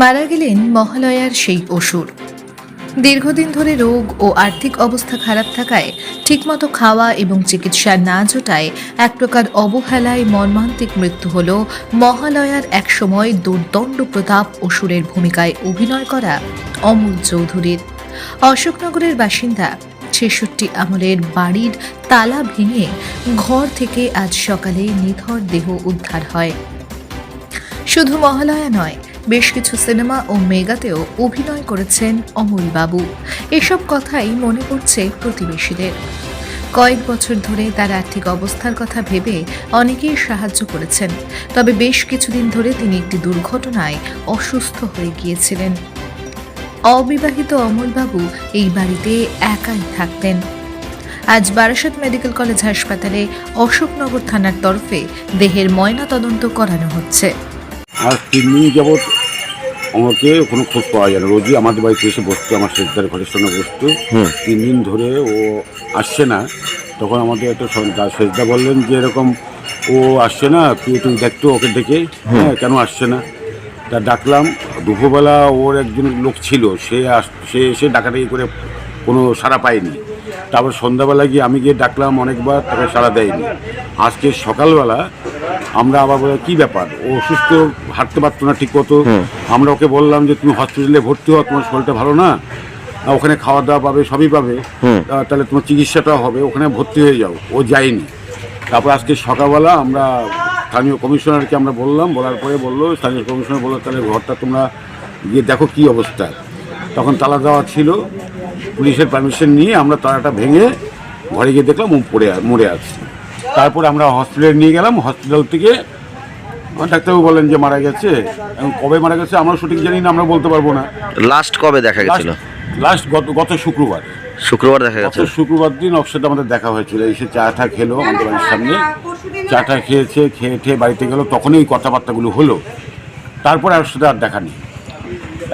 মারা গেলেন মহালয়ার সেই অসুর। দীর্ঘদিন ধরে রোগ ও আর্থিক অবস্থা খারাপ থাকায় ঠিকমতো খাওয়া এবং চিকিৎসা না জোটায় এক প্রকার অবহেলায় মর্মান্তিক মৃত্যু হল মহালয়ার একসময় দুর্দণ্ড প্রতাপ অসুরের ভূমিকায় অভিনয় করা অমূল চৌধুরীর। অশোকনগরের বাসিন্দা, ছেষট্টি আমলের বাড়ির তালা ভেঙে ঘর থেকে আজ সকালে নিথর দেহ উদ্ধার হয়। শুধু মহালয়া নয় বেশ কিছু সিনেমা ও মেগাতেও অভিনয় করেছেন অমল বাবু। এসব কথাই মনে পড়ছে প্রতিবেশীদের। কয়েক বছর ধরে তার আর্থিক অবস্থার কথা ভেবে অনেকেই সাহায্য করেছেন, তবে বেশ কিছুদিন ধরে তিনি একটি দুর্ঘটনায় অসুস্থ হয়ে গিয়েছিলেন। অবিবাহিত অমলবাবু এই বাড়িতে একাই থাকতেন। আজ বারাসাত মেডিকেল কলেজ হাসপাতালে অশোকনগর থানার তরফে দেহের ময়না তদন্ত করানো হচ্ছে। আর তিন দিন যাবৎ আমাকে কোনো খোঁজ পাওয়া যায় না। রোজই আমাদের বাড়িতে এসে বসতো আমার সেজদার ঘরের সঙ্গে বসতো। তিন দিন ধরে ও আসছে না। তখন আমাদের একটা সেজদা বললেন যে এরকম ও আসছে না তুই তুই দেখতো ওকে ডেকে। হ্যাঁ কেন আসছে না? তা ডাকলাম। দুপুরবেলা ওর একজন লোক ছিল সে আস সে এসে ডাকাডাকি করে কোনো সাড়া পায়নি। তারপর সন্ধ্যাবেলা গিয়ে আমি গিয়ে ডাকলাম অনেকবার তাকে সাড়া দেয়নি। আজকে সকালবেলা আমরা আবার বলে কী ব্যাপার? ও অসুস্থ হাঁটতে পারতো না ঠিক মতো। আমরা ওকে বললাম যে তুমি হসপিটালে ভর্তি হও তোমার শরীরটা ভালো না? ওখানে খাওয়া দাওয়া পাবে সবই পাবে। তাহলে তোমার চিকিৎসাটাও হবে ওখানে ভর্তি হয়ে যাও। ও যায়নি। তারপর আজকে সকালবেলা আমরা স্থানীয় কমিশনারকে আমরা বললাম বলার পরে বলল স্থানীয় কমিশনার বলল তাহলে ঘরটা তোমরা গিয়ে দেখো কী অবস্থা। তখন তালা দেওয়া ছিল পুলিশের পারমিশন নিয়ে আমরা তালাটা ভেঙে ঘরে গিয়ে দেখলাম ও পড়ে মরে আছে। তারপর আমরা হসপিটালে নিয়ে গেলাম। হসপিটাল থেকে ডাক্তারবাবু বলেন যে মারা গেছে। এবং কবে মারা গেছে আমরা সঠিক জানি না আমরা বলতে পারব না। লাস্ট কবে দেখা গেছিল? লাস্ট গত গত শুক্রবার। শুক্রবার দেখা গেছে শুক্রবার দিন সাথে আমাদের দেখা হয়েছিল। এসে চা টা খেলো আমাদের বাড়ির সামনে। চা টা খেয়েছে খেয়ে খেয়ে বাড়িতে গেলো। তখনই এই কথাবার্তাগুলো হলো। তারপরে আর সাথে আর দেখা নেই।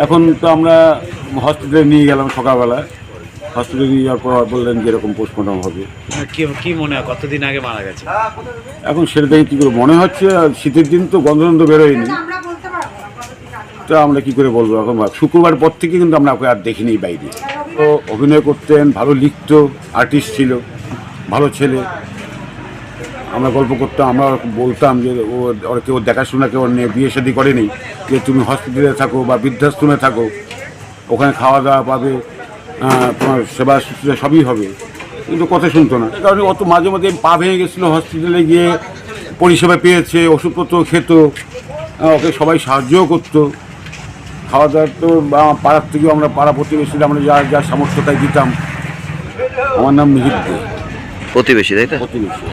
এখন তো আমরা হসপিটালে নিয়ে গেলাম সকালবেলা। হসপিটালে নিয়ে যাওয়ার পর বললেন যে এরকম পোস্টমর্টম হবে। কি কি মনে হয়? কতদিন আগে মারা গেছে? এখন সেটা দেখে কী করে মনে হচ্ছে? আর শীতের দিন তো গন্ধ গন্ধ বেরোয়নি তো আমরা কি করে বলব এখন? শুক্রবার পর থেকে কিন্তু আমরা ওকে আর দেখিনি বাইরে ও অভিনয় করতেন ভালো লিখতো আর্টিস্ট ছিল ভালো ছেলে। আমরা গল্প করতাম আমরা বলতাম যে ও ওর কেউ দেখাশোনা কেউ নিয়ে বিয়ে শাদি করেনি যে তুমি হসপিটালে থাকো বা বৃদ্ধাশ্রমে থাকো ওখানে খাওয়া দাওয়া পাবে তোমার সেবা শুশ্রূষা সবই হবে। কিন্তু কথা শুনতো না। কারণ অত মাঝে মাঝে পা ভেঙে গেছিল হসপিটালে গিয়ে পরিষেবা পেয়েছে ওষুধপত্র খেত ওকে সবাই সাহায্যও করতো। খাওয়া দাওয়া তো বা পাড়ার থেকেও আমরা পাড়া প্রতিবেশীরা আমরা যা যা সামর্থ্য তাই দিতাম। আমার নাম মিহির দে। প্রতিবেশী তাই তো? প্রতিবেশী।